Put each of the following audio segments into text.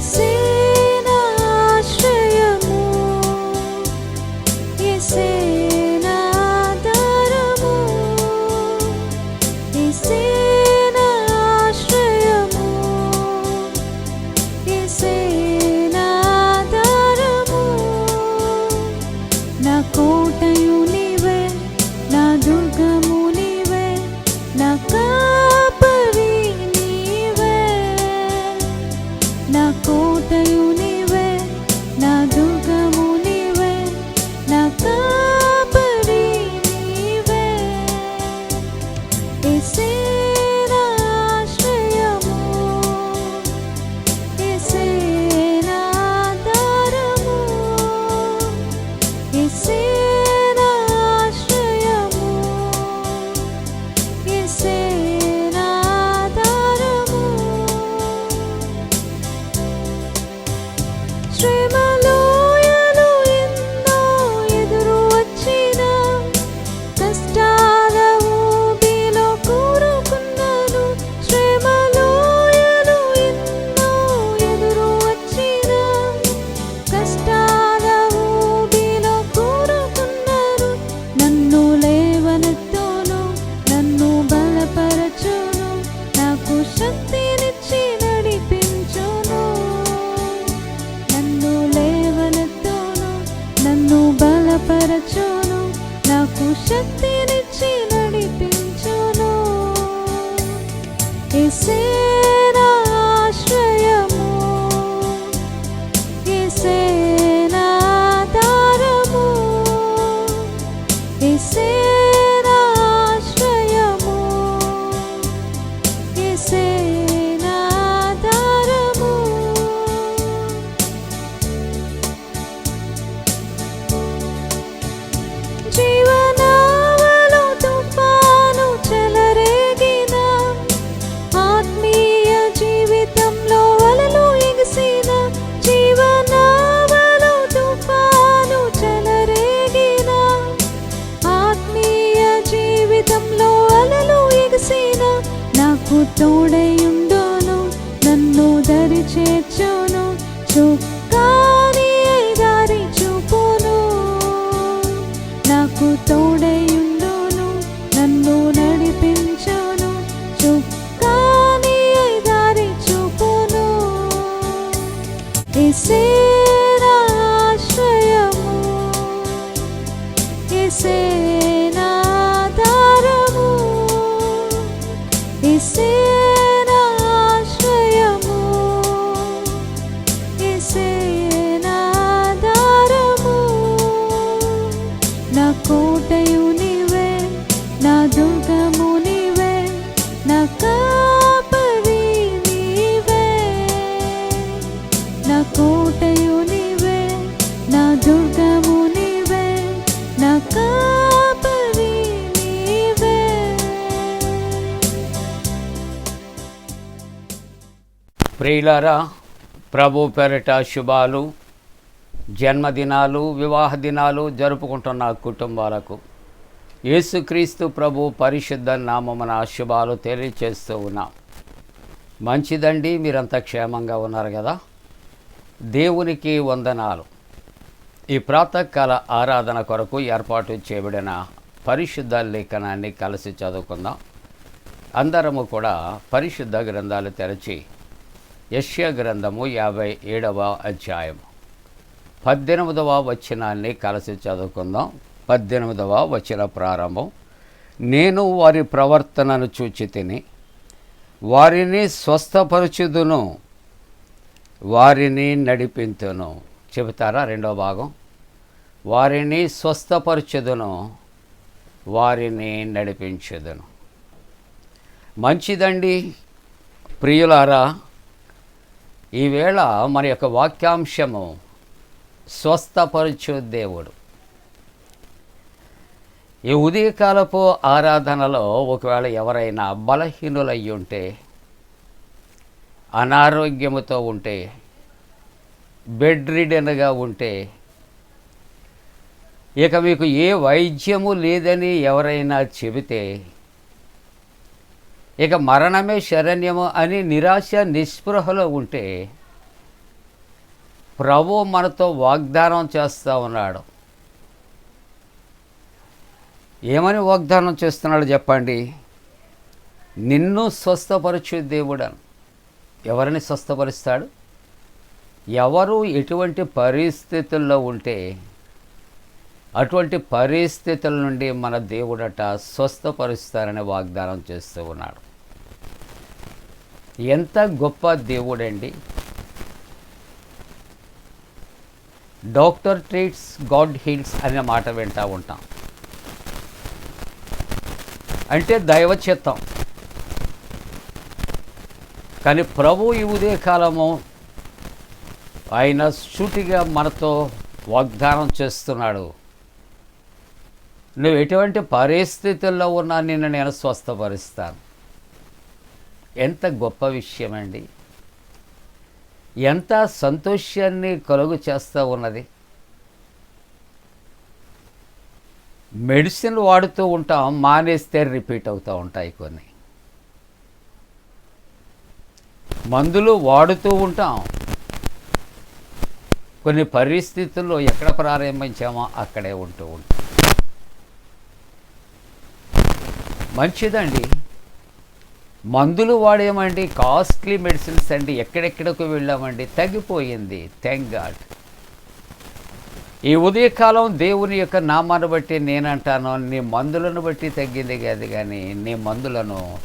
see. నాకు తోడయుండును నన్ను దరి చేర్చును చుక్కాని దారి చూపును. నాకు తోడయుండును నన్ను నడిపించును చుక్కాని దారి చూపును. యేసేనాశ్రయము ఎసే ప్రియులారా ప్రభు పెరట శుభాలు జన్మదినాలు వివాహ దినాలు జరుపుకుంటున్న కుటుంబాలకు. యేసుక్రీస్తు ప్రభు పరిశుద్ధ నామమున శుభాలు తెలియచేస్తూ ఉన్నాం. మంచిదండి మీరంతా క్షేమంగా ఉన్నారు కదా? దేవునికి వందనాలు. ఈ ప్రాతకాల ఆరాధన కొరకు ఏర్పాటు చేయబడిన పరిశుద్ధ లేఖనాన్ని కలిసి చదువుకుందాం. అందరము కూడా పరిశుద్ధ గ్రంథాలు తెరచి యశ్య గ్రంథము యాభై ఏడవ అధ్యాయము. పద్దెనిమిదవ వచనాన్ని కలిసి చదువుకుందాం. పద్దెనిమిదవ వచన ప్రారంభం. నేను వారి ప్రవర్తనను చూచి తిని వారిని స్వస్థపరుచుదును వారిని నడిపింతును. చెబుతారా రెండో భాగం? వారిని స్వస్థపరచుదును వారిని నడిపించుదును. మంచిదండి ప్రియులారా ఈవేళ మన యొక్క వాక్యాంశము స్వస్థపరచు దేవుడు. ఈ ఉదయకాలపు ఆరాధనలో ఒకవేళ ఎవరైనా బలహీనులై ఉంటే అనారోగ్యముతో ఉంటే బెడ్ రిడన్గా ఉంటే ఇక మీకు ఏ వైద్యము లేదని ఎవరైనా చెబితే ఇక మరణమే శరణ్యము అని నిరాశ నిస్పృహలో ఉంటే ప్రభు మనతో వాగ్దానం చేస్తూ ఉన్నాడు. ఏమని వాగ్దానం చేస్తున్నాడు చెప్పండి? నిన్ను స్వస్థపరచు దేవుడను. ఎవరిని స్వస్థపరుస్తాడు? ఎవరు ఎటువంటి పరిస్థితుల్లో ఉంటే అటువంటి పరిస్థితుల నుండి మన దేవుడట స్వస్థపరుస్తారని వాగ్దానం చేస్తూ ఉన్నాడు. ఎంత గొప్ప దేవుడండి. డాక్టర్ ట్రీట్స్ గాడ్ హీల్స్ అనే మాట వింటూ ఉంటాం. అంటే దైవ చిత్తం కానీ ప్రభు ఈ ఉదయకాలము ఆయన సూటిగా మనతో వాగ్దానం చేస్తున్నాడు. నువ్వు ఎటువంటి పరిస్థితుల్లో ఉన్నా నిన్ను నేను స్వస్థపరుస్తాను. ఎంత గొప్ప విషయం అండి ఎంత సంతోషాన్ని కలుగు చేస్తూ ఉన్నది. మెడిసిన్ వాడుతూ ఉంటాం మానేస్తే రిపీట్ అవుతూ ఉంటాయి కొన్ని. మందులు వాడుతూ ఉంటాం. కొన్ని పరిస్థితుల్లో ఎక్కడ ప్రారంభించామో అక్కడే ఉంటూ ఉంటాం. మంచిదండి. మందులు వాడేమండి కాస్ట్లీ మెడిసిన్స్ అండి ఎక్కడెక్కడికి వెళ్ళామండి తగ్గిపోయింది థ్యాంక్ గాడ్ ఈ ఉదయకాలం దేవుని యొక్క నామాన్ని బట్టి నేనంటాను నీ మందులను బట్టి తగ్గింది కాదు కానీ నీ మందులను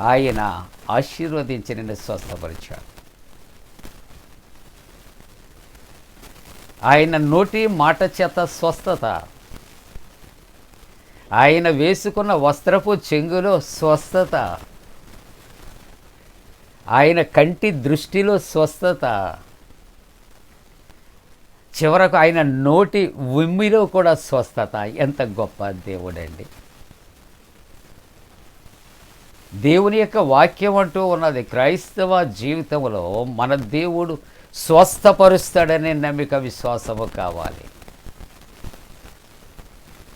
ఆయన ఆశీర్వదించి నిన్ను స్వస్థపరిచాడు. ఆయన నోటి మాట చేత స్వస్థత. ఆయన వేసుకున్న వస్త్రపు చెంగులో స్వస్థత. ఆయన కంటి దృష్టిలో స్వస్థత. చివరకు ఆయన నోటి ఉమ్మిలో కూడా స్వస్థత. ఎంత గొప్ప దేవుడండి. దేవుని యొక్క వాక్యం అంటూ ఉన్నది క్రైస్తవ జీవితంలో మన దేవుడు స్వస్థపరుస్తాడనే నమ్మిక విశ్వాసము కావాలి.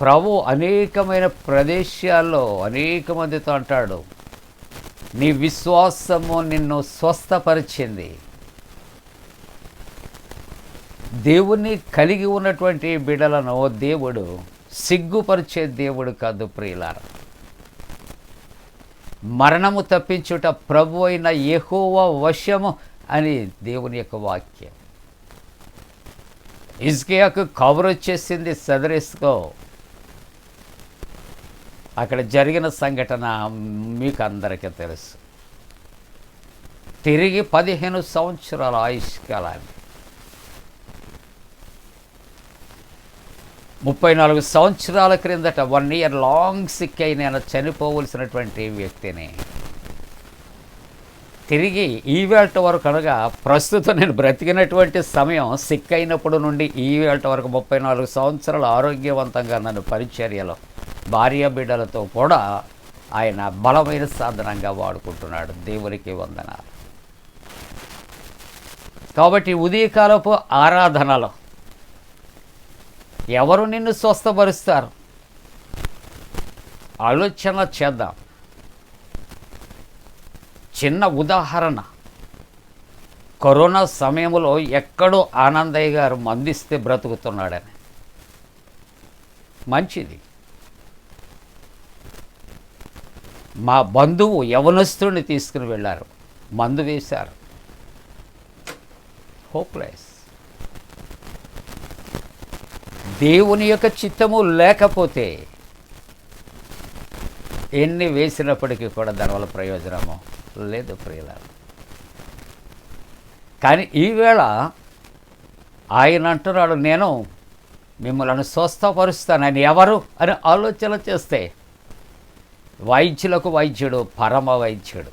ప్రభు అనేకమైన ప్రదేశాల్లో అనేక మందితో అంటాడు నీ విశ్వాసము నిన్ను స్వస్థపరిచింది. దేవుణ్ణి కలిగి ఉన్నటువంటి బిడలను దేవుడు సిగ్గుపరిచే దేవుడు కాదు ప్రియులార. మరణము తప్పించుట ప్రభు అయిన ఎహోవ వశము అని దేవుని యొక్క వాక్యం. ఇజ్కియాకు కవర్ వచ్చేసింది సదరిస్కో అక్కడ జరిగిన సంఘటన మీకు అందరికీ తెలుసు. తిరిగి పదిహేను సంవత్సరాల ఆయుష్కాలాన్ని. ముప్పై నాలుగు సంవత్సరాల క్రిందట వన్ ఇయర్ లాంగ్ సిక్ అయి నేను చనిపోవలసినటువంటి వ్యక్తిని తిరిగి ఈవేళ వరకు అనగా ప్రస్తుతం నేను బ్రతికినటువంటి సమయం సిక్ అయినప్పుడు నుండి ఈవేళ వరకు ముప్పై నాలుగు సంవత్సరాలు ఆరోగ్యవంతంగా నన్ను పరిచర్యలో భార్య బిడ్డలతో కూడా ఆయన బలమైన సాధనంగా వాడుకుంటున్నాడు. దేవునికి వందనాలు. కాబట్టి ఉదయకాలపు ఆరాధనలో ఎవరు నిన్ను స్వస్థపరుస్తారు? ఆలోచన చేద్దాం. చిన్న ఉదాహరణ. కరోనా సమయంలో ఎక్కడో ఆనందయ్య గారు మందిస్తే బ్రతుకుతున్నాడని. మంచిది. మా బంధువు యవనస్తుడిని తీసుకుని వెళ్ళారు. మందు వేశారు. హోప్లెస్ దేవుని యొక్క చిత్తము లేకపోతే ఎన్ని వేసినప్పటికీ కూడా దానివల్ల ప్రయోజనము లేదు ప్రియుల కానీ ఈవేళ ఆయన అంటున్నాడు నేను మిమ్మల్ని స్వస్థపరుస్తానని ఎవరు? అని ఆలోచన చేస్తే వైద్యులకు వైద్యుడు పరమ వైద్యుడు.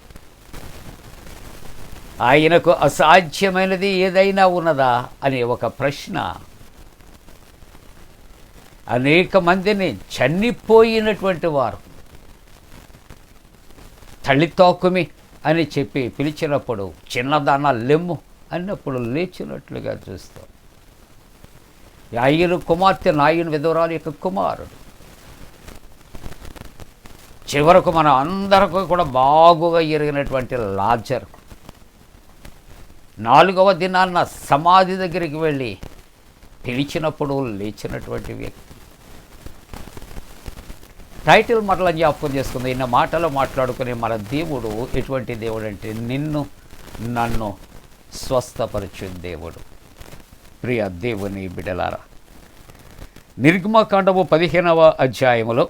ఆయనకు అసాధ్యమైనది ఏదైనా ఉన్నదా అనే ఒక ప్రశ్న. అనేక మందిని చనిపోయినటువంటి వారు. తల్లితోకుమి అని చెప్పి పిలిచినప్పుడు చిన్నదాన లెమ్ము అన్నప్పుడు లేచినట్లుగా చూస్తాం. ఆయన కుమార్తె నాయన విధవరాలు యొక్క కుమారుడు. చివరకు మన అందరికీ కూడా బాగుగా ఎరిగినటువంటి లాజర్. నాలుగవ దినాన్న సమాధి దగ్గరికి వెళ్ళి పిలిచినప్పుడు లేచినటువంటి వ్యక్తి. టైటిల్ మరలా జ్ఞాపకం చేసుకుంది. ఇన్న మాటలు మాట్లాడుకునే మన దేవుడు ఎటువంటి దేవుడు అంటే నిన్ను నన్ను స్వస్థపరచు దేవుడు. ప్రియ దేవుని బిడలారా నిర్గమకాండము పదిహేనవ అధ్యాయములో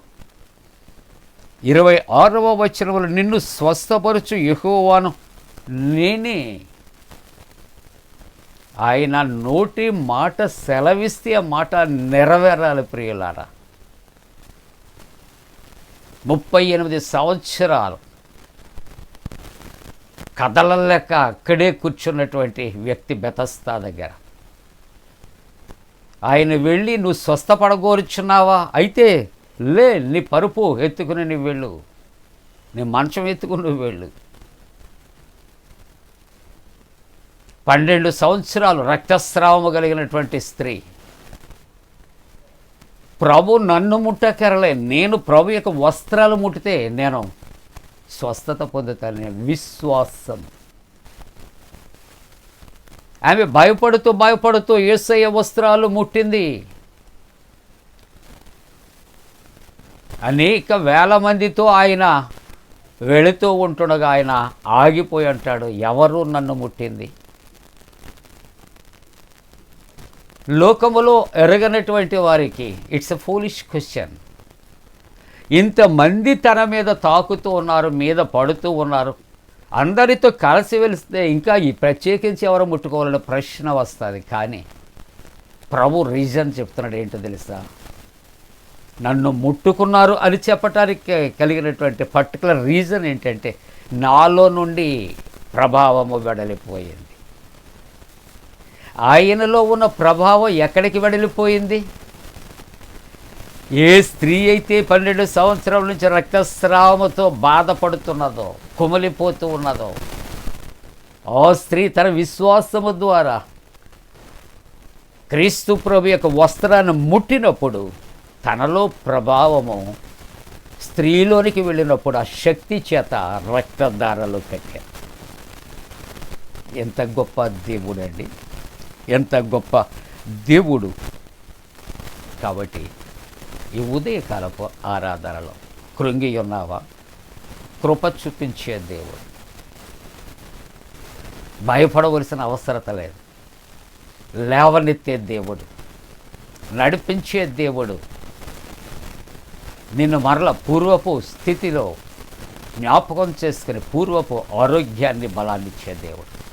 ఇరవై ఆరవ వచనములు నిన్ను స్వస్థపరచు యెహోవాను. నేనే ఆయన నోటి మాట సెలవిస్తే ఆ మాట నెరవేరాలి ప్రియులారా. ముప్పై ఎనిమిది సంవత్సరాలు కదలలేక అక్కడే కూర్చున్నటువంటి వ్యక్తి బెతస్తా దగ్గర. ఆయన వెళ్ళి నువ్వు స్వస్థపడగోరుచున్నావా? అయితే లే నీ పరుపు ఎత్తుకుని నువ్వు వెళ్ళు. నీ మంచం ఎత్తుకుని నువ్వు వెళ్ళు. పన్నెండు సంవత్సరాలు రక్తస్రావము కలిగినటువంటి స్త్రీ. ప్రభు నన్ను ముట్టకెరలే. నేను ప్రభు యొక్క వస్త్రాలు ముట్టితే నేను స్వస్థత పొందుతాను విశ్వాసం. ఆమె భయపడుతూ భయపడుతూ ఏసయ్య వస్త్రాలు ముట్టింది. అనేక వేల మందితో ఆయన వెళుతూ ఉంటుండగా ఆయన ఆగిపోయి అంటాడు ఎవరు నన్ను ముట్టింది? లోకములో ఎరగనటువంటి వారికి ఇట్స్ ఎ ఫూలిష్ క్వశ్చన్ ఇంతమంది తన మీద తాకుతూ ఉన్నారు మీద పడుతూ ఉన్నారు. అందరితో కలిసి వెలిస్తే ఇంకా ఈ ప్రత్యేకించి ఎవరు ముట్టుకోవాలనే ప్రశ్న వస్తుంది. కానీ ప్రభు రీజన్ చెప్తున్నాడు ఏంటో తెలుసా? నన్ను ముట్టుకున్నారు అని చెప్పటానికి కలిగినటువంటి పర్టికులర్ రీజన్ ఏంటంటే నాలో నుండి ప్రభావము వెడలిపోయింది. ఆయనలో ఉన్న ప్రభావం ఎక్కడికి వెడలిపోయింది? ఏ స్త్రీ అయితే పన్నెండు సంవత్సరాల నుంచి రక్తస్రావముతో బాధపడుతున్నదో కుమిలిపోతూ ఉన్నదో ఆ స్త్రీ తన విశ్వాసము ద్వారా క్రీస్తు ప్రభు యొక్క వస్త్రాన్ని ముట్టినప్పుడు తనలో ప్రభావము స్త్రీలోనికి వెళ్ళినప్పుడు ఆ శక్తి చేత రక్తధారలు కట్టారు ఎంత గొప్ప దేవుడండి. ఎంత గొప్ప దేవుడు. కాబట్టి ఈ ఉదయకాలపు ఆరాధనలో కృంగి ఉన్నావా కృప చూపించే దేవుడు. భయపడవలసిన అవసరత లేదు. లేవనెత్తే దేవుడు. నడిపించే దేవుడు. నిన్ను మరల పూర్వపు స్థితిలో జ్ఞాపకం చేసుకుని పూర్వపు ఆరోగ్యాన్ని బలాన్ని ఇచ్చే దేవుడు.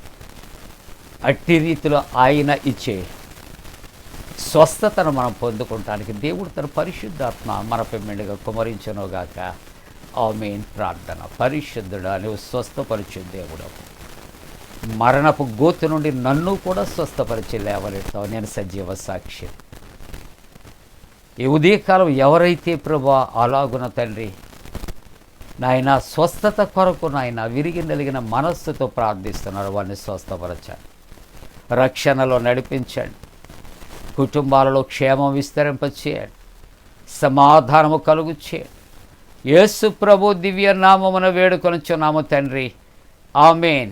అట్టి రీతిలో ఆయన ఇచ్చే స్వస్థతను మనం పొందుకోవటానికి దేవుడు తన పరిశుద్ధాత్మ మనపై మెండుగా కుమరించనుగాక. ఆమెన్. ప్రార్థన. పరిశుద్ధుడా నువ్వు స్వస్థపరిచే దేవుడు. మరణపు గోతు నుండి నన్ను కూడా స్వస్థపరిచి లేవనెత్తావు. నేను సజీవ సాక్షి. ఈ ఉదయకాలం ఎవరైతే ప్రభా అలాగున తండ్రి నాయన స్వస్థత కొరకు నాయన విరిగి నలిగిన మనస్సుతో ప్రార్థిస్తున్నారు వారిని స్వస్థపరచండి. రక్షణలో నడిపించండి. కుటుంబాలలో క్షేమం విస్తరింపచేయండి. సమాధానము కలుగు చేయండి యేసు ప్రభు దివ్య నామమున వేడుకొనుచున్నాము తండ్రి. ఆమెన్.